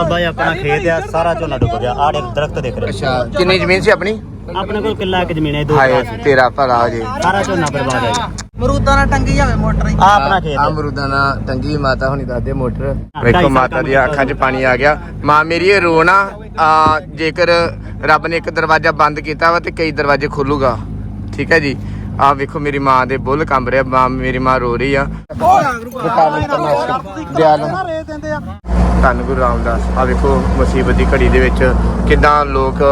ਬਾਬਾ ਜੀ ਆਪਣਾ ਖੇਤ ਆ ਸਾਰਾ ਝੋਨਾ ਡੁੱਬ ਗਿਆ ਆਹ ਦੇਖ ਦਰਖਤ ਦਿਖ ਰਹੇ ਅੱਛਾ ਕਿੰਨੀ ਜ਼ਮੀਨ ਸੀ ਆਪਣੀ ਆਪਣੇ ਕੋਲ ਕਿੱਲਾ ਇੱਕ ਜ਼ਮੀਨ ਹੈ ਦੋ ਹਾਏ ਕਿੱਲਾ। ਤੇਰਾ ਭਲਾ ਹੋ ਜੇ ਸਾਰਾ ਝੋਨਾ ਬਰਬਾਦ ਹੈ ਮਰੂਦਾਂ ਨਾਲ ਟੰਗੀ ਜਾਵੇ ਮੋਟਰ ਹੀ ਆ ਆਪਣਾ ਖੇਤ ਹੈ। ਅਮਰੂਦਾਂ ਨਾਲ ਟੰਗੀ ਮਾਤਾ ਹੁਣੀ ਦੱਸਦੇ ਮੋਟਰ ਵੇਖੋ ਮਾਤਾ ਦੀਆਂ ਅੱਖਾਂ 'ਚ ਪਾਣੀ ਆ ਗਿਆ ਮਾਂ ਮੇਰੀ ਇਹ ਰੋਣਾ ਆ ਜੇਕਰ ਰੱਬ ਨੇ ਇੱਕ ਦਰਵਾਜ਼ਾ ਬੰਦ ਕੀਤਾ ਵਾ ਤੇ ਕਈ ਦਰਵਾਜ਼ੇ ਖੋਲੂਗਾ ਠੀਕ ਹੈ ਜੀ ਆ ਵੇਖੋ ਮੇਰੀ ਮਾਂ ਦੇ ਬੁੱਲ ਕੰਬ ਰਿਹਾ ਮਾਂ ਮੇਰੀ ਮਾਂ ਰੋ ਰਹੀ ਆ ਦਿਆਲ ਰੇ ਦਿੰਦੇ ਆ ਧੰਨ ਗੁਰੂ ਰਾਮਦਾਸ। ਆ ਵੇਖੋ ਮੁਸੀਬਤ ਦੀ ਘੜੀ ਦੇ ਵਿੱਚ ਕਿਦਾਂ ਲੋਕ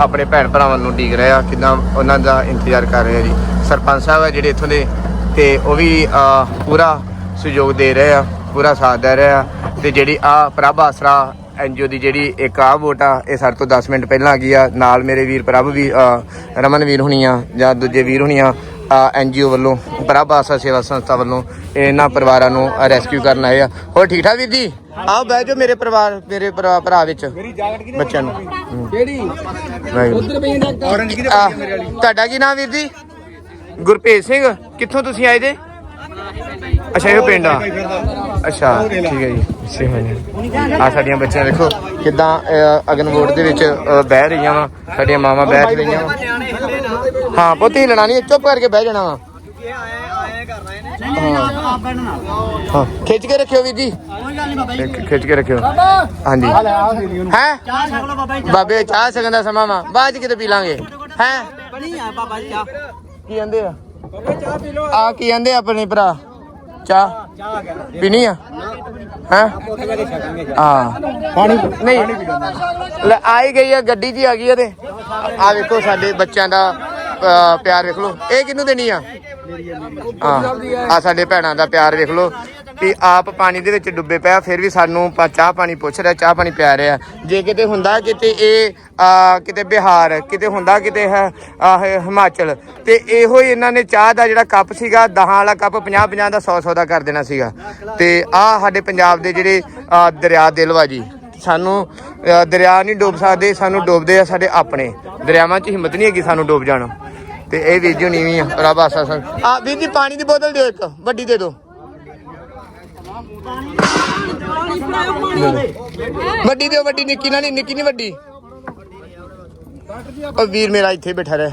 ਆਪਣੇ ਭੈਣ ਭਰਾਵਾਂ ਨੂੰ ਡੀਕ ਰਹੇ ਆ, ਕਿਦਾਂ ਉਹਨਾਂ ਦਾ ਇੰਤਜ਼ਾਰ ਕਰ ਰਹੇ ਆ ਜੀ। ਸਰਪੰਚ ਸਾਹਿਬ ਆ ਜਿਹੜੇ ਇੱਥੋਂ ਦੇ, ਤੇ ਉਹ ਵੀ ਪੂਰਾ ਸਹਿਯੋਗ ਦੇ ਰਹੇ ਆ, ਪੂਰਾ ਸਾਥ ਦੇ ਰਹੇ ਆ। ਤੇ ਜਿਹੜੀ ਆ ਪ੍ਰਭ ਆਸਰਾ ਐਨਜੀਓ ਦੀ ਜਿਹੜੀ ਇੱਕ ਆ ਵੋਟ ਆ, ਇਹ ਸਾਡੇ ਤੋਂ 10 ਮਿੰਟ ਪਹਿਲਾਂ ਆ ਗਈ ਆ। ਨਾਲ ਮੇਰੇ ਵੀਰ ਪ੍ਰਭ ਵੀ ਰਮਨ ਵੀਰ ਹੁਣੀ ਆ ਜਾਂ ਦੂਜੇ ਵੀਰ ਹੁਣੀ ਆ ਐਨਜੀਓ ਵੱਲੋਂ ਪ੍ਰਭ ਆਸਰਾ ਸੇਵਾ ਸੰਸਥਾ ਵੱਲੋਂ ਇਹਨਾਂ ਪਰਿਵਾਰਾਂ ਨੂੰ ਰੈਸਕਿਊ ਕਰਨ ਆਏ ਆ। ਹੋਰ ਠੀਕ ਠਾਕ ਵੀਰ ਜੀ? ਆਓ ਬਹਿ ਜਾਓ ਮੇਰੇ ਪਰਿਵਾਰ ਮੇਰੇ ਭਰਾ ਭਰਾ ਵਿੱਚ ਬੱਚਿਆਂ ਨੂੰ। ਕਿਹੜੀ? ਉਧਰ ਪਈ ਤੁਹਾਡਾ ਕੀ ਨਾਮ ਵੀਰ ਜੀ? ਗੁਰਪ੍ਰੀਤ ਸਿੰਘ ਕਿੱਥੋਂ ਤੁਸੀਂ ਆਏ ਜੇ? ਅੱਛਾ ਇਹ ਪਿੰਡ ਆ। ਅੱਛਾ ਠੀਕ ਹੈ ਜੀ। ਸੇਵਾ ਆ ਸਾਡੀਆਂ ਬੱਚੀਆਂ ਦੇਖੋ ਕਿਦਾਂ ਅਗਨ ਵੋਟ ਦੇ ਵਿੱਚ ਬਹਿ ਰਹੀਆਂ ਵਾ ਸਾਡੀਆਂ ਮਾਵਾਂ ਬੈਠ ਰਹੀਆਂ ਵਾ। ਹਾਂ ਪੁੱਤ ਹਿਲਣਾ ਨਹੀਂ ਚੁੱਪ ਕਰਕੇ ਬਹਿ ਜਾਣਾ ਵਾ। ਹਾਂ ਖਿੱਚ ਕੇ ਰੱਖਿਓ ਵੀਰ ਜੀ। ਖਿੱਚ ਕੇ ਰੱਖਿਓ। ਹਾਂਜੀ। ਹੈ? ਚਾਹ ਛਕ ਲਓ ਬਾਬਾ ਜੀ ਬਾਬੇ ਚਾਹ ਸਕਣ ਦਾ ਸਮਾਂ ਵਾ। ਬਾਅਦ ਕਿਤੇ ਪੀ ਲਾਂਗੇ। ਹੈ? ਬਣੀ ਆ ਬਾਬਾ ਜੀ ਚਾਹ। ਕੀ ਕਹਿੰਦੇ ਆ? ਆ ਕੀ ਕਹਿੰਦੇ ਆਪਣੇ ਭਰਾ? ਚਾਹ? ਪੀਣੀ ਆ? ਹੈ? ਹਾਂ। ਪਾਣੀ ਨਹੀਂ। ਲੈ ਆਈ ਗਈ ਆ ਗੱਡੀ ਜੀ ਆ ਗਈ ਆ ਤੇ। ਆ ਵੇਖੋ ਸਾਡੇ ਬੱਚਿਆਂ ਦਾ ਅ, ਪਿਆਰ ਵੇਖ ਲਓ। ਇਹ ਕਿਹਨੂੰ ਦੇਣੀ ਆ? ਹਾਂ ਆ ਸਾਡੇ ਭੈਣਾਂ ਦਾ ਪਿਆਰ ਵੇਖ ਲਓ ਵੀ ਆਪ ਪਾਣੀ ਦੇ ਵਿੱਚ ਡੁੱਬੇ ਪਿਆ ਫਿਰ ਵੀ ਸਾਨੂੰ ਪਾ- ਚਾਹ ਪਾਣੀ ਪੁੱਛ ਰਿਹਾ ਚਾਹ ਪਾਣੀ ਪਿਆ ਰਿਹਾ। ਜੇ ਕਿਤੇ ਹੁੰਦਾ ਕਿਤੇ ਇਹ ਆ, ਕਿਤੇ ਬਿਹਾਰ ਕਿਤੇ ਹੁੰਦਾ ਕਿਤੇ ਹੈ ਆਹ ਹਿਮਾਚਲ ਤੇ ਇਹੋ ਹੀ ਇਹਨਾਂ ਨੇ ਚਾਹ ਦਾ ਜਿਹੜਾ ਕੱਪ ਸੀਗਾ 10 ਵਾਲਾ ਕੱਪ 50 50 ਦਾ 100 100 ਦਾ ਕਰ ਦੇਣਾ ਸੀਗਾ। ਤੇ ਆ ਸਾਡੇ ਪੰਜਾਬ ਦੇ ਜਿਹੜੇ ਆ, ਦਰਿਆ ਦਿਲਵਾ ਜੀ ਸਾਨੂੰ ਅ, ਦਰਿਆ ਨਹੀਂ ਡੋਬ ਸਕਦੇ ਸਾਨੂੰ ਡੋਬਦੇ ਆ ਸਾਡੇ ਆਪਣੇ। ਦਰਿਆਵਾਂ 'ਚ ਹਿੰਮਤ ਨਹੀਂ ਹੈਗੀ ਸਾਨੂੰ ਡੋਬ ਜਾਣ। ਤੇ ਇਹ ਵੀਰ ਜੀ ਨੀਵੀਂ ਆ ਰੱਬ ਆਸਾ ਸੰ ਆ ਵੀਰ ਜੀ ਪਾਣੀ ਦੀ ਬੋਤਲ ਦਿਓ ਇੱਕ ਵੱਡੀ ਦੇ ਦਿਓ। ਵੱਡੀ ਦਿਓ ਵੱਡੀ ਨਿੱਕੀ ਨਾਲ ਨਹੀਂ ਨਿੱਕੀ ਨਹੀਂ ਵੱਡੀ। ਉਹ ਵੀਰ ਮੇਰਾ ਇੱਥੇ ਬੈਠਾ ਰਹਿ।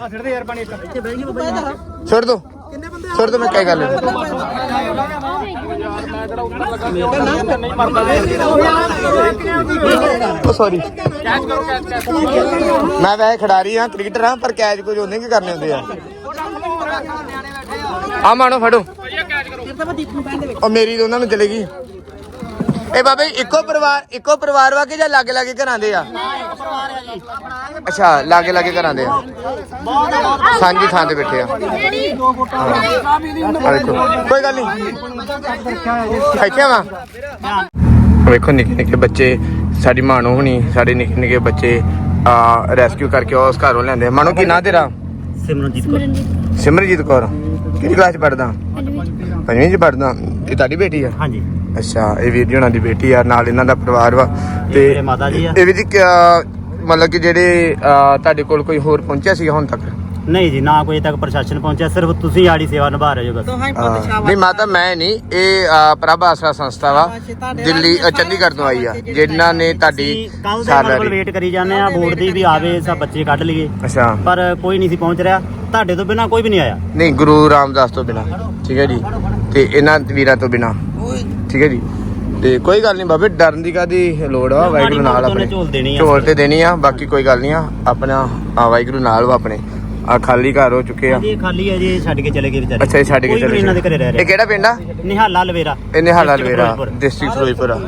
ਛੱਡ ਦੋ। ਛੱਡ ਦੋ ਮੈਂ ਕਹਿ ਗੱਲ ਸੌਰੀ ਮੈਂ ਵੈਸੇ ਖਿਡਾਰੀ ਹਾਂ ਕ੍ਰਿਕਟਰ ਹਾਂ ਪਰ ਕੈਚ ਕੁਝ ਹੁੰਦੇ ਕੀ ਕਰਨੇ ਹੁੰਦੇ ਆ? ਆ ਮਾਣੋ ਫੜੋ। ਉਹ ਮੇਰੀ ਉਹਨਾਂ ਨੂੰ ਚਲੇਗੀ ਇਹ ਬਾਬੇ ਇੱਕੋ ਪਰਿਵਾਰ ਇੱਕੋ ਪਰਿਵਾਰ ਵਾ ਕਿ ਜਾਂ ਲਾਗੇ ਲਾਗੇ ਘਰਾਂ ਦੇ ਆ? ਅੱਛਾ ਲਾਗੇ ਲਾਗੇ ਘਰਾਂ ਦੇ ਆ। ਸਾਂਝੀ ਥਾਂ ਤੇ ਬੈਠੇ ਆ। ਆ ਦੇਖੋ। ਕੋਈ ਗੱਲ ਨਹੀਂ। ਇੱਥੇ ਆ ਵੇਖੋ ਨਿੱਕੇ ਨਿੱਕੇ ਬੱਚੇ ਸਾਡੀ ਮਾਣੋ ਹੁਣੀ ਸਾਡੇ ਨਿੱਕੇ ਨਿੱਕੇ ਬੱਚੇ ਆ ਰੈਸਕਿਊ ਕਰਕੇ ਉਸ ਘਰੋਂ ਲਿਆਂਦੇ ਮਾਣੋ ਕੀ ਨਾਂ ਤੇਰਾ? ਸਿਮਰਨਜੀਤ ਕੌਰ। ਸਿਮਰਜੀਤ ਕੌਰ। ਕਿਹੜੀ ਕਲਾਸ ਚ ਪੜਦਾ ਪੰਜਵੀਂ ਚ। ਪੜਦਾ ਇਹ ਤੁਹਾਡੀ ਬੇਟੀ ਆ? ਹਾਂਜੀ। ਅੱਛਾ ਇਹ ਵੀਰ ਜੀ ਉਹਨਾਂ ਦੀ ਬੇਟੀ ਆ ਨਾਲ ਇਹਨਾਂ ਦਾ ਪਰਿਵਾਰ ਵਾ। ਇਹ ਮੇਰੇ ਮਾਤਾ ਜੀ ਆ। ਇਹ ਵੀ ਜੀ ਕਿਆ- ਮਤਲਬ ਕਿ ਜਿਹੜੇ ਤੁਹਾਡੇ ਕੋਲ ਕੋਈ ਹੋਰ ਪਹੁੰਚਿਆ ਸੀ ਹੁਣ ਤੱਕ? ਨਹੀਂ ਜੀ ਨਾ ਕੋਈ ਤੱਕ ਪ੍ਰਸ਼ਾਸਨ ਪਹੁੰਚਿਆ ਸਿਰਫ ਤੁਸੀਂ ਆੜੀ ਸੇਵਾ ਨਿਭਾ ਰਹੇ ਹੋ ਬਸ। ਦੋਹਾਂ ਹੀ ਨਹੀਂ ਮਾਤਾ ਮੈਂ ਨਹੀਂ ਇਹ ਪ੍ਰਭ ਆਸਰਾ ਸੰਸਥਾ ਵਾ ਦਿੱਲੀ ਚੰਡੀਗੜ੍ਹ ਤੋਂ ਆਈ ਆ ਜਿਨ੍ਹਾਂ ਨੇ ਤੁਹਾਡੀ ਕੱਲ ਦੇ ਸਾਰ ਵੇਟ ਕਰੀ ਜਾਂਦੇ ਆ ਬੋਰਡ ਦੀ ਵੀ ਆਵੇ ਸਭ ਬੱਚੇ ਕੱਢ ਲਈਏ। ਅੱਛਾ। ਪਰ ਕੋਈ ਨਹੀਂ ਸੀ ਪਹੁੰਚ ਰਿਹਾ ਤੁਹਾਡੇ ਤੋਂ ਬਿਨਾ ਕੋਈ ਵੀ ਨਹੀਂ ਆਇਆ। ਨਹੀਂ ਗੁਰੂ ਰਾਮਦਾਸ ਤੋਂ ਬਿਨਾ ਠੀਕ ਹੈ ਜੀ। ਤੇ ਇਹਨਾਂ ਵੀਰਾਂ ਤੋਂ ਬਿਨਾ ਠੀਕ ਹੈ ਜੀ। ਤੇ ਕੋਈ ਗੱਲ ਨਹੀਂ ਬਾਬੇ ਡਰਨ ਦੀ ਕਾਦੀ ਲੋੜ ਆ ਵਾਹਿਗੁਰੂ ਨਾਲ ਮਾੜੀ ਆਪਣੇ। ਝੋਲ ਦੇਣੀ ਆ। ਝੋਲ ਤੇ ਦੇਣੀ ਆ ਬਾਕੀ ਕੋਈ ਗੱਲ ਨਹੀਂ ਆ ਆਪਣਾ ਆ ਵਾਹਿਗੁਰੂ ਨਾਲ ਵਾ ਆਪਣੇ। ਆ ਖਾਲੀ ਘਰ ਹੋ ਚੁੱਕੇ ਆ। ਇਹ ਖਾਲੀ ਹੈ ਜੀ ਛੱਡ ਕੇ ਚਲੇ ਗਏ ਵਿਚਾਰੇ। ਅੱਛਾ ਇਹ ਛੱਡ ਕੇ ਚਲੇ ਇਹਨਾਂ ਦੇ ਘਰੇ ਰਹਿ ਇਹ ਕਿਹੜਾ ਪਿੰਡ ਆ? ਨਿਹਾਲਾ ਲਵੇਰਾ। ਇਹ ਨਿਹਾਲਾ ਲਵੇਰਾ। ਡਿਸਟ੍ਰਿਕਟ ਫਿਰੋਜ਼ਪੁਰ ਆ।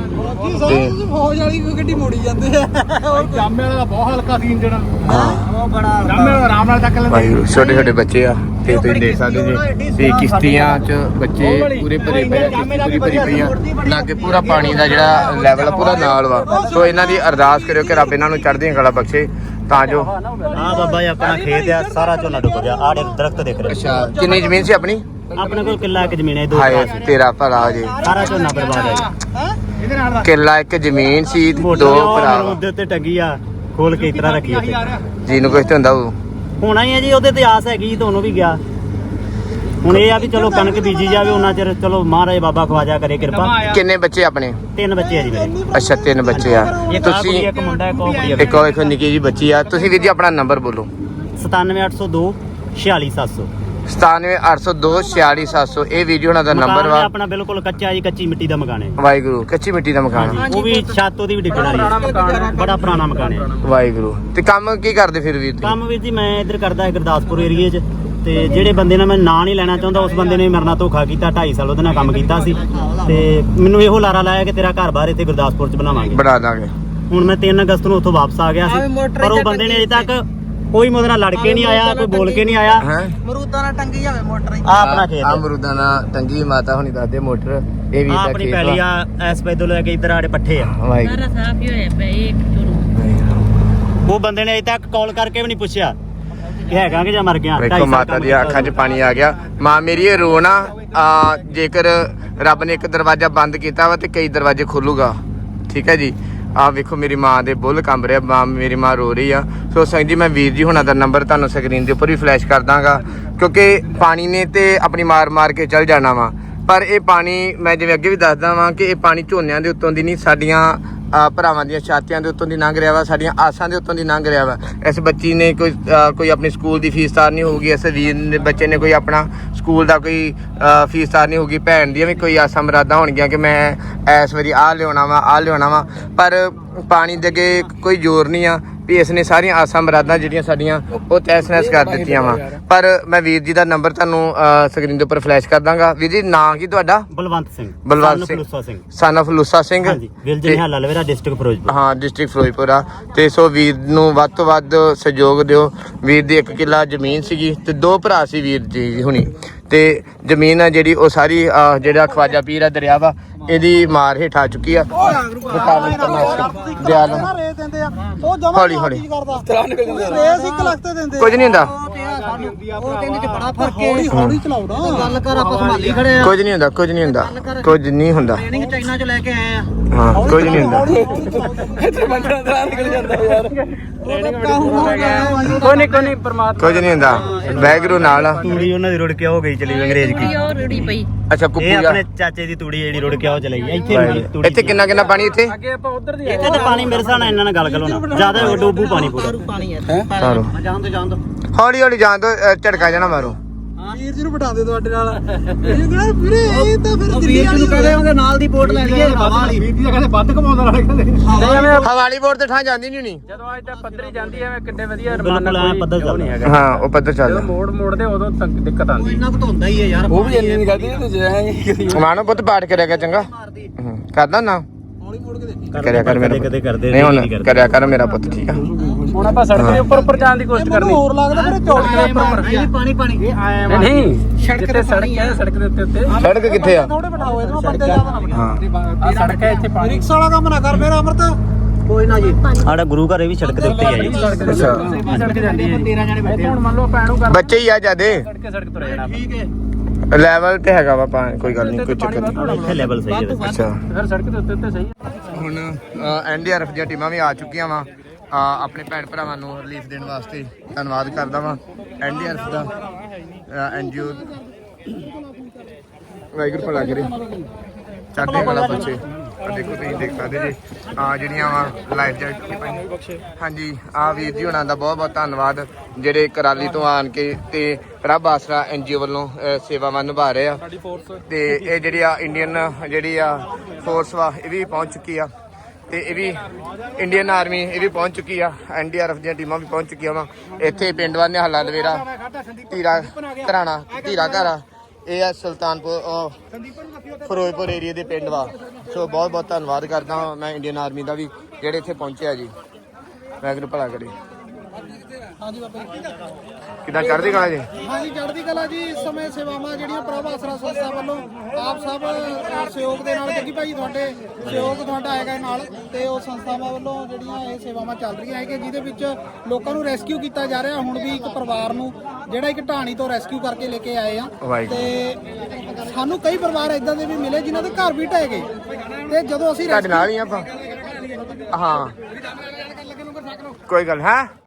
ਤੇ ਫੌਜ ਵਾਲੀ ਕੋਈ ਗੱਡੀ ਮੋੜੀ ਜਾਂਦੇ ਆ। ਜਾਮੇ ਵਾਲਾ ਬਹੁਤ ਹਲਕਾ ਸੀ ਇੰਜਣ। ਉਹ ਬੜਾ ਜਾਮੇ ਵਾਲਾ ਆਰਾਮ ਨਾਲ ਚੱਕ ਲੈਂਦੇ। ਛੋਟੇ ਛੋਟੇ ਬੱਚੇ ਆ ਤੇ ਤੁਸੀਂ ਦੇਖ ਸਕਦੇ ਜੀ। ਵੀ ਕਿਸ਼ਤੀਆਂ 'ਚ ਬੱਚੇ ਪੂਰੇ ਭਰੇ ਪਏ ਪੂਰੀ ਭਰੀ ਲਾਗੇ ਪੂਰਾ ਪਾਣੀ ਦਾ ਜਿਹੜਾ ਲੈਵਲ ਪੂਰਾ ਨਾਲ ਵਾ। ਸੋ ਇਹਨਾਂ ਦੀ ਅਰਦਾਸ ਕਰਿਓ ਕਿ ਰੱਬ ਇਹਨਾਂ ਨੂੰ ਚੜ੍ਹਦੀਆਂ ਕਲਾ ਬਖਸ਼ੇ। ਤਾਂ ਜੋ। ਆ ਬਾਬਾ ਜੀ ਆਪਣਾ ਖੇਤ ਆ ਸਾਰਾ ਝੋਨਾ ਡੁੱਬ ਗਿਆ। ਦੇਖ ਦਰਖਤ ਦਿਖ ਰਹੇ ਅੱਛਾ ਕਿੰਨੀ ਜ਼ਮੀਨ ਸੀ ਆਪਣੀ? ਆਪਣੇ ਕੋਲ ਕਿੱਲਾ ਇੱਕ ਜ਼ਮੀਨ ਹੈ ਦੋ ਹਾਏ। ਤੇਰਾ ਭਲਾ ਹੋ ਜੇ। ਸਾਰਾ ਝੋਨਾ ਬਰਬਾਦ ਹੈ ਕਿੱਲਾ ਇੱਕ ਜ਼ਮੀਨ ਸੀ ਦੋ ਭਰਾ। ਉਹਦੇ ਉੱਤੇ ਟੰਗੀ ਆ ਖੋਲ ਕੇ ਇਤਰਾ ਰੱਖੀ ਜੀ ਨੂੰ ਕੁਝ ਤੇ ਹੁੰਦਾ ਉਹ ਹੋਣਾ ਹੀ ਹੈ ਜੀ ਉਹਦੇ ਤੇ ਆਸ ਹੈਗੀ ਜੀ ਤੁਹਾਨੂੰ ਵੀ ਗਿਆ। ਹੁਣ ਇਹ ਆ ਵੀ ਚਲੋ ਕਣਕ ਬੀਜੀ ਜਾਵੇ ਉਹਨਾਂ ਚਿਰ ਚਲੋ ਮਹਾਰਾਜ ਬਾਬਾ ਖਵਾਜਾ ਕਰੇ ਕਿਰਪਾ। ਕਿੰਨੇ ਬੱਚੇ ਆਪਣੇ? ਤਿੰਨ ਬੱਚੇ ਆ ਜੀ ਮੇਰੇ। ਅੱਛਾ ਤਿੰਨ ਬੱਚੇ ਆ। ਇੱਕ ਆ ਕੁੜੀ ਤੁਸੀਂ ਇੱਕ ਮੁੰਡਾ ਇੱਕ ਉਹ ਕੁੜੀ ਆ ਇੱਕ ਉਹ ਇੱਕ ਨਿੱਕੀ ਜੀ ਬੱਚੀ ਆ। ਤੁਸੀਂ ਵੀਰ ਜੀ ਆਪਣਾ ਨੰਬਰ ਬੋਲੋ। 97802 46700 97802 46700 ਇਹ ਵੀਡੀਓ ਦਾ ਨੰਬਰ ਵਾ। ਆਪਣਾ ਬਿਲਕੁਲ ਕੱਚਾ ਜੀ ਕੱਚੀ ਮਿੱਟੀ ਦਾ ਮਕਾਨ ਹੈ। ਵਾਹਿਗੁਰੂ ਕੱਚੀ ਮਿੱਟੀ ਦਾ ਮਕਾਨ। ਆ। ਉਹ ਵੀ ਛੱਤ ਉਹਦੀ ਵੀ ਡਿੱਗਣ ਵਾਲੀ ਹੈ। ਬੜਾ ਪੁਰਾਣਾ ਮਕਾਨ ਹੈ। ਵਾਹਿਗੁਰੂ। ਤੇ ਕੰਮ ਕੀ ਕਰਦੇ ਫਿਰ ਵੀਰ ਜੀ? ਕੰਮ ਵੀਰ ਜੀ ਮੈਂ ਇੱਧਰ ਕਰਦਾ ਗੁਰਦਾਸਪੁਰ ਏਰੀਏ 'ਚ। ਤੇ ਜਿਹੜੇ ਬੰਦੇ ਨਾਲ ਮੈਂ ਨਾਂ ਨਹੀਂ ਲੈਣਾ ਚਾਹੁੰਦਾ ਉਸ ਬੰਦੇ ਨੇ ਮੇਰੇ ਨਾਲ ਧੋਖਾ ਕੀਤਾ 2.5 ਸਾਲ ਉਹਦੇ ਨਾਲ ਕੰਮ ਕੀਤਾ ਸੀ। ਤੇ ਮੈਨੂੰ ਇਹੋ ਲਾਰਾ ਲਾਇਆ ਕਿ ਤੇਰਾ ਘਰ ਬਾਹਰ ਇੱਥੇ ਗੁਰਦਾਸਪੁਰ 'ਚ ਬਣਾਵਾਂਗੇ। ਬਣਾ ਦਾਂਗੇ। ਹੁਣ ਮੈਂ 3 ਅਗਸਤ ਨੂੰ ਉੱਥੋਂ ਵਾਪਸ ਆ ਗਿਆ ਸੀ ਪਰ ਉਹ ਬੰਦੇ ਨੇ ਅਜੇ ਤੱਕ ਕੋਈ ਮੇਰੇ ਨਾਲ ਲੜ ਕੇ ਨਹੀਂ ਆਇਆ ਕੋਈ ਬੋਲ ਕੇ ਨਹੀਂ ਆਇਆ। ਹੈ? ਮਰੂਦਾਂ ਨਾਲ ਟੰਗੀ ਜਾਵੇ ਮੋਟਰ ਆ ਆਪਣਾ ਖੇਤ ਹੈ। ਅਮਰੂਦਾਂ ਨਾਲ ਟੰਗੀ ਮਾਤਾ ਹੁਣੀ ਦੱਸਦੇ ਮੋਟਰ ਇਹ ਵੀ ਆਹ ਤਾਂ ਆਪਣੀ ਖੇਤ ਪੈਲੀ। ਆ ਐਸ ਪੈਦੋਂ ਲੈ ਕੇ ਇੱਧਰ ਆੜੇ ਪੱਠੇ ਆ। ਸਾਰਾ ਸਾਫ਼ ਹੀ ਹੋਇਆ ਪਿਆ ਇਹ ਚਲੋ ਉਹ ਬੰਦੇ ਨੇ ਅਜੇ ਤੱਕ ਕਾਲ ਕਰਕੇ ਵੀ ਨਹੀਂ ਪੁੱਛਿਆ। ਹੈਗਾ ਕਿ ਜਾਂ ਮਰ ਗਿਆ? ਵੇਖੋ ਮਾਤਾ ਦੀਆਂ ਅੱਖਾਂ 'ਚ ਪਾਣੀ ਆ ਗਿਆ। ਮਾਂ ਮੇਰੀ ਇਹ ਰੋਣਾ ਆ ਜੇਕਰ ਰੱਬ ਨੇ ਇੱਕ ਦਰਵਾਜ਼ਾ ਬੰਦ ਕੀਤਾ ਵਾ ਤੇ ਕਈ ਦਰਵਾਜ਼ੇ ਖੋਲੂਗਾ। ਠੀਕ ਹੈ ਜੀ? ਆ ਵੇਖੋ ਮੇਰੀ ਮਾਂ ਦੇ ਬੁੱਲ ਕੰਬ ਰਿਹਾ ਮਾਂ ਮੇਰੀ ਮਾਂ ਰੋ ਰਹੀ ਆ। ਸੋ ਸੰਗ ਜੀ ਮੈਂ ਵੀਰ ਜੀ ਹੁਣਾਂ ਦਾ ਨੰਬਰ ਤੁਹਾਨੂੰ ਸਕਰੀਨ ਦੇ ਉੱਪਰ ਵੀ ਫਲੈਸ਼ ਕਰ ਦਾਂਗਾ। ਕਿਉਂਕਿ ਪਾਣੀ ਨੇ ਤੇ ਆਪਣੀ ਮਾਰ ਮਾਰ ਕੇ ਚੱਲ ਜਾਣਾ ਵਾ। ਪਰ ਇਹ ਪਾਣੀ ਮੈਂ ਜਿਵੇਂ ਅੱਗੇ ਵੀ ਦੱਸਦਾ ਵਾਂ ਕਿ ਇਹ ਪਾਣੀ ਝੋਨਿਆਂ ਦੇ ਉੱਤੋਂ ਦੀ ਨਹੀਂ ਸਾਡੀਆਂ ਭਰਾਵਾਂ ਦੀਆਂ ਛਾਤੀਆਂ ਦੇ ਉੱਤੋਂ ਦੀ ਲੰਘ ਰਿਹਾ ਵਾ ਸਾਡੀਆਂ ਆਸਾਂ ਦੇ ਉੱਤੋਂ ਦੀ ਲੰਘ ਰਿਹਾ ਵਾ। ਇਸ ਬੱਚੀ ਨੇ ਕੋਈ ਕੋਈ ਆਪਣੀ ਸਕੂਲ ਦੀ ਫੀਸ ਤਾਰਨੀ ਹੋਊਗੀ ਇਸ ਵੀਰ ਨੇ ਬੱਚੇ ਨੇ ਕੋਈ ਆਪਣਾ ਸਕੂਲ ਦਾ ਕੋਈ ਅ, ਫੀਸ ਤਾਰਨੀ ਹੋਊਗੀ ਭੈਣ ਦੀਆਂ ਵੀ ਕੋਈ ਆਸਾਂ ਮੁਰਾਦਾਂ ਹੋਣਗੀਆਂ ਕਿ ਮੈਂ ਇਸ ਵਾਰੀ ਆਹ ਲਿਆਉਣਾ ਵਾ ਆਹ ਲਿਆਉਣਾ ਵਾ। ਪਰ ਪਾਣੀ ਦੇ ਅੱਗੇ ਕੋਈ ਜ਼ੋਰ ਨਹੀਂ ਆ। ਵੀ ਇਸ ਨੇ ਸਾਰੀਆਂ ਆਸਾਂ ਮੁਰਾਦਾਂ ਜਿਹੜੀਆਂ ਸਾਡੀਆਂ ਉਹ ਤਹਿਸ ਨਹਿਸ ਕਰ ਦਿੱਤੀਆਂ ਵਾ। ਪਰ ਮੈਂ ਵੀਰ ਜੀ ਦਾ ਨੰਬਰ ਤੁਹਾਨੂੰ ਸਕਰੀਨ ਦੇ ਉੱਪਰ ਫਲੈਸ਼ ਕਰ ਦਾਂਗਾ। ਵੀਰ ਜੀ ਨਾਂ ਕੀ ਤੁਹਾਡਾ? ਬਲਵੰਤ ਸਿੰਘ। ਬਲਵੰਤ ਸਿੰਘ। ਲੂਸਾ ਸਿੰਘ। ਸਨ of ਲੂਸਾ ਸਿੰਘ। ਹਾਂਜੀ ਵਿਲਜਨ ਤੇ- ਨਿਹਾਲਾ ਲਵੇਰਾ ਡਿਸਟ੍ਰਿਕਟ ਫਿਰੋਜ਼ਪੁਰ। ਹਾਂ ਡਿਸਟ੍ਰਿਕਟ ਫਿਰੋਜ਼ਪੁਰ ਆ। ਤੇ ਸੋ ਵੀਰ ਨੂੰ ਵੱਧ ਤੋਂ ਵੱਧ ਸਹਿਯੋਗ ਦਿਓ। ਵੀਰ ਦੀ ਇੱਕ ਕਿੱਲਾ ਜ਼ਮੀਨ ਸੀਗੀ ਤੇ ਦੋ ਭਰਾ ਸੀ ਵੀਰ ਜੀ ਹੁਣੀ। ਤੇ ਜ਼ਮੀਨ ਆ ਜਿਹੜੀ ਉਹ ਸਾਰੀ ਅਹ, ਜਿਹੜਾ ਖਵਾਜਾ ਪੀਰ ਆ ਦਰਿਆ ਵਾ ਇਹਦੀ ਮਾਰ ਹੇਠ ਆ ਚੁੱਕੀ ਆ। ਮੁਕਾਬਲੇ ਤਮਾਸ਼ਾ ਦਿਆਲ ਰੇ ਦਿੰਦੇ ਆ। ਉਹ ਜਮਾ ਹੌਲੀ ਹੌਲੀ। ਕਰਦਾ? ਰੇਸ ਇੱਕ ਲੱਖ ਤੇ ਦਿੰਦੇ ਕੁਝ ਨਹੀਂ ਹੁੰਦਾ। ਉਹ ਕਹਿੰਦੇ ਚ ਬੜਾ ਫ਼ਰਕ ਹੈ। ਹੌਲੀ ਹੌਲੀ ਚਲਾਉਣਾ ਗੱਲ ਕਰ ਆਪਾਂ ਸੰਭਾਲੀ ਖੜੇ ਆ। ਕੁਝ ਨਹੀਂ ਹੁੰਦਾ ਕੁਝ ਨਹੀਂ ਹੁੰਦਾ ਕੁਝ ਨਹੀਂ ਹੁੰਦਾ। ਟ੍ਰੇਨਿੰਗ ਚਾਈਨਾ ਚ ਲੈ ਕੇ ਆਏ ਆ। ਹਾਂ ਕੁਝ ਨਹੀਂ ਹੁੰਦਾ। ਕੋਈ ਨਹੀਂ ਕੋਈ ਨਹੀਂ ਪਰਮਾਤਮਾ ਕੁਝ ਨਹੀਂ ਹੁੰਦਾ। ਵੈਗਰੂ ਨਾਲ ਆ। ਤੂੜੀ ਉਹਨਾਂ ਦੀ ਰੁੜ ਕੇ ਹੋ ਗਈ ਚਲੀ ਅੰਗਰੇਜ਼ ਕੀ ਕੀ। ਉਹ ਰੜੀ ਪਈ। ਅੱਛਾ ਇਹ ਕੁੱਪੂ ਆਪਣੇ ਚਾਚੇ ਦੀ ਤੂੜੀ ਜਿਹੜੀ ਰੁੜ ਕੇ ਉਹ ਚਲੀ ਗਈ। ਇੱਥੇ ਤੂੜੀ ਇੱਥੇ ਕਿੰਨਾ ਕਿੰਨਾ ਪਾਣੀ ਇੱਥੇ? ਅੱਗੇ ਆਪਾਂ ਉਧਰ ਦੀ ਇੱਥੇ ਤਾਂ ਪਾਣੀ ਮੇਰੇ ਹਿਸਾਬ ਨਾਲ ਇਹਨਾਂ ਨਾਲ ਗੱਲ ਕਰ ਹੋਣਾ ਜ਼ਿਆਦਾ ਡੋਬੂ ਪਾਣੀ ਪੂਰਾ। ਪਾਣੀ ਹੈ। ਸਾਰੋ ਜਾਣ ਦੋ ਜਾਣ ਦੋ ਹੌਲੀ ਹੌਲੀ ਜਾਣ ਦੋ ਝਟਕਾ ਜਾਣਾ ਮਾਰੋ। ਵੀਰ ਜੀ ਨੂੰ ਬਿਠਾਉਂਦੇ ਤੁਹਾਡੇ ਨਾਲ। ਇਹ ਵੀਰੇ ਤਾਂ ਫਿਰ ਦਿੱਲੀ ਵਾਲੀ ਨੂੰ ਕਹਦੇ ਉਹਦੇ ਨਾਲ ਦੀ ਬੋਟ ਲੈ ਲਈਏ ਹਵਾ ਵਾਲੀ। ਬੀਬੀ ਦਾ ਕਹਿੰਦੇ ਵੱਧ ਕਮਾਉਂਦਾ ਨਾਲੇ ਕਹਿੰਦੇ। ਹਵਾਲੀ ਬੋਰਡ ਤੇ ਠਾਂ ਜਾਂਦੀ ਨਹੀਂ ਹੋਣੀ ਜਦੋਂ ਅੱਜ ਤੱਕ ਪੱਧਰੀ ਜਾਂਦੀ ਐਵੇਂ ਕਿੱਡੇ ਵਧੀਆ ਬਿਲਕੁਲ ਐ ਪੱਧਰ ਚੱਲਦਾ। ਹਾਂ ਉਹ ਪੱਧਰ ਚੱਲਦਾ। ਮੋੜ ਮੋੜਦੇ ਉਦੋਂ ਤੱਕ ਦਿੱਕਤ ਆਉਂਦੀ। ਇੰਨਾ ਕੁ ਧੁੰਦਾ ਹੀ ਹੈ ਯਾਰ ਉਹ ਵੀ ਇੰਨੀ ਨਹੀਂ ਕਰਦੀ ਮਾਨੋ ਪੁੱਤ ਪਾਠ ਕਰਿਆ ਕਰ ਚੰਗਾ। ਕਰਦਾ ਨਾ। ਕਰਿਆ ਕਰ ਮੇਰਾ ਕਦੇ ਕਰਦੇ ਨਹੀਂ ਨਹੀਂ ਹੁਣ ਕਰਿਆ ਕਰ ਮੇਰਾ ਪੁੱਤ ਠੀਕ ਆ। ਹੁਣ ਆਪਾਂ ਸੜਕ ਦੇ ਉੱਪਰ ਉੱਪਰ ਜਾਣ ਦੀ ਕੋਸ਼ਿਸ਼ ਕਰਨੀ। ਹੋਰ ਲੱਗਦਾ ਫਿਰ ਚੌੜੀ ਦੇ ਉੱਪਰ ਉੱਪਰ। ਪਾਣੀ ਪਾਣੀ। ਇਹ ਆਇਆ ਨਹੀਂ ਸੜਕ ਤੇ ਸੜਕ ਹੈ ਸੜਕ ਦੇ ਉੱਤੇ ਉੱਤੇ। ਸੜਕ ਕਿੱਥੇ ਆ? ਥੋੜੇ ਬਿਠਾਓ ਇਹਨੂੰ ਬੰਦੇ ਜ਼ਿਆਦਾ ਨਾ ਹਾਂ। ਆ ਸੜਕ ਹੈ ਇੱਥੇ ਪਾਣੀ। ਰਿਕਸ਼ਾ ਵਾਲਾ ਕੰਮ ਨਾ ਕਰ ਮੇਰਾ ਅਮਰਤ। ਕੋਈ ਨਾ ਜੀ। ਸਾਡਾ ਗੁਰੂ ਘਰ ਇਹ ਵੀ ਸੜਕ ਦੇ ਉੱਤੇ ਹੀ ਜੀ। ਅੱਛਾ। ਸੜਕ ਜਾਂਦੀ ਹੈ 13 ਜਣੇ ਬੈਠੇ ਹੁਣ ਮੰਨ ਲਓ ਪੈਣੂ ਕਰ ਬੱਚੇ ਹੀ ਆ ਜਾਦੇ ਸੜਕ ਸੜਕ ਤੁਰ ਜਾਣਾ ਠੀਕ ਹੈ। ਲੈਵਲ ਤੇ ਹੈਗਾ ਵਾ ਪਾ ਕੋਈ ਗੱਲ ਨਹੀਂ ਕੋਈ ਚੱਕਰ ਨਹੀਂ। ਇੱਥੇ ਲੈਵਲ ਸਹੀ ਹੈ ਅੱਛਾ। ਫਿਰ ਸੜਕ ਦੇ ਉੱਤੇ ਉੱਤੇ ਸਹੀ ਹੁਣ ਐਨਡੀਆਰਐਫ ਦੀਆਂ ਟੀਮਾਂ ਵੀ ਆ ਚੁੱਕੀਆਂ ਵਾ। ਆਪਣੇ ਭੈਣ ਭਰਾਵਾਂ ਨੂੰ ਰਿਲੀਫ ਦੇਣ ਵਾਸਤੇ ਧੰਨਵਾਦ ਕਰਦਾ ਵਾਂ। ਐਨਡੀਆਰਐਫ ਦਾ ਐਨਜੀਓ ਵਾਹਿਗੁਰੂ ਭਲਾ ਕਰੇ। ਚੜ੍ਹਦੇ ਵਾਲਾ ਬੱਚੇ। ਆ ਦੇਖੋ ਤੁਸੀਂ ਦੇਖ ਸਕਦੇ ਜੀ। ਆ ਜਿਹੜੀਆਂ ਵਾ ਲਾਈਫ ਜੈਕਟ ਹਾਂਜੀ ਆ ਵੀਰ ਜੀ ਹੁਣਾਂ ਦਾ ਬਹੁਤ ਬਹੁਤ ਧੰਨਵਾਦ। ਜਿਹੜੇ ਕਰਾਲੀ ਤੋਂ ਆਣ ਕੇ ਤੇ ਰੱਬ ਆਸਰਾ ਐਨਜੀਓ ਵੱਲੋਂ ਸੇਵਾਵਾਂ ਨਿਭਾ ਰਹੇ ਆ। ਤੇ ਇਹ ਜਿਹੜੀ ਆ ਇੰਡੀਅਨ ਜਿਹੜੀ ਆ ਫੋਰਸ ਵਾ ਇਹ ਵੀ ਪਹੁੰਚ ਚੁੱਕੀ ਆ। ਤੇ ਇਹ ਵੀ ਇੰਡੀਅਨ ਆਰਮੀ ਇਹ ਵੀ ਪਹੁੰਚ ਚੁੱਕੀ ਆ। ਐਨਡੀਆਰਐਫ ਦੀਆਂ ਟੀਮਾਂ ਵੀ ਪਹੁੰਚ ਚੁੱਕੀਆਂ ਵਾ। ਇੱਥੇ ਪਿੰਡ ਵਾ ਨਿਹਾਲਾ ਲਵੇਰਾ ਧੀਰਾ ਧਰਾਣਾ ਧੀਰਾ ਘਰਾ ਇਹ ਆ ਸੁਲਤਾਨਪੁਰ ਫਿਰੋਜ਼ਪੁਰ ਏਰੀਆ ਦੇ ਪਿੰਡ ਵਾ। ਸੋ ਬਹੁਤ ਬਹੁਤ ਧੰਨਵਾਦ ਕਰਦਾ ਮੈਂ ਇੰਡੀਅਨ ਆਰਮੀ ਦਾ ਵੀ ਜਿਹੜੇ ਇੱਥੇ ਪਹੁੰਚਿਆ ਜੀ? ਵਾਹਿਗੁਰੂ ਭਲਾ ਕਰੇ। ਹਾਂਜੀ ਬਾਬਾ ਜੀ। ਕਿਦਾਂ ਚੜ੍ਹਦੀ ਕਲਾ ਜੀ? ਹਾਂਜੀ ਚੜ੍ਹਦੀ ਕਲਾ ਜੀ ਇਸ ਸਮੇਂ ਸੇਵਾਵਾਂ ਜਿਹੜੀਆਂ ਪ੍ਰਭ ਆਸਰਾ ਸੰਸਥਾ ਵੱਲੋਂ ਆਪ ਸਭ ਸਹਿਯੋਗ ਦੇ ਨਾਲ ਜੱਗੀ ਭਾਈ ਤੁਹਾਡੇ ਸਹਿਯੋਗ ਤੁਹਾਡਾ ਹੈਗਾ ਨਾਲ ਤੇ ਉਹ ਸੰਸਥਾਵਾਂ ਵੱਲੋਂ ਜਿਹੜੀਆਂ ਇਹ ਸੇਵਾਵਾਂ ਚੱਲ ਰਹੀਆਂ ਹੈਗੇ ਜਿਹਦੇ ਵਿੱਚ ਲੋਕਾਂ ਨੂੰ ਰੈਸਕਿਊ ਕੀਤਾ ਜਾ ਰਿਹਾ। ਹੁਣ ਵੀ ਇੱਕ ਪਰਿਵਾਰ ਨੂੰ ਜਿਹੜਾ ਇੱਕ ਢਾਣੀ ਤੋਂ ਰੈਸਕਿਊ ਕਰਕੇ ਲੈ ਕੇ ਆਏ ਆ। ਤੇ ਸਾਨੂੰ ਕਈ ਪਰਿਵਾਰ ਇਦਾਂ ਦੇ ਵੀ ਮਿਲੇ ਜਿਨ੍ਹਾਂ ਦੇ ਘਰ ਵੀ ਢਹਿ ਗਏ। ਤੇ ਜਦੋਂ ਅਸੀਂ ਤੁਹਾਡੇ ਨਾਲ ਹੀ ਆ ਆਪਾਂ। ਹਾਂ। ਕੋਈ ਗੱਲ ਹੈ।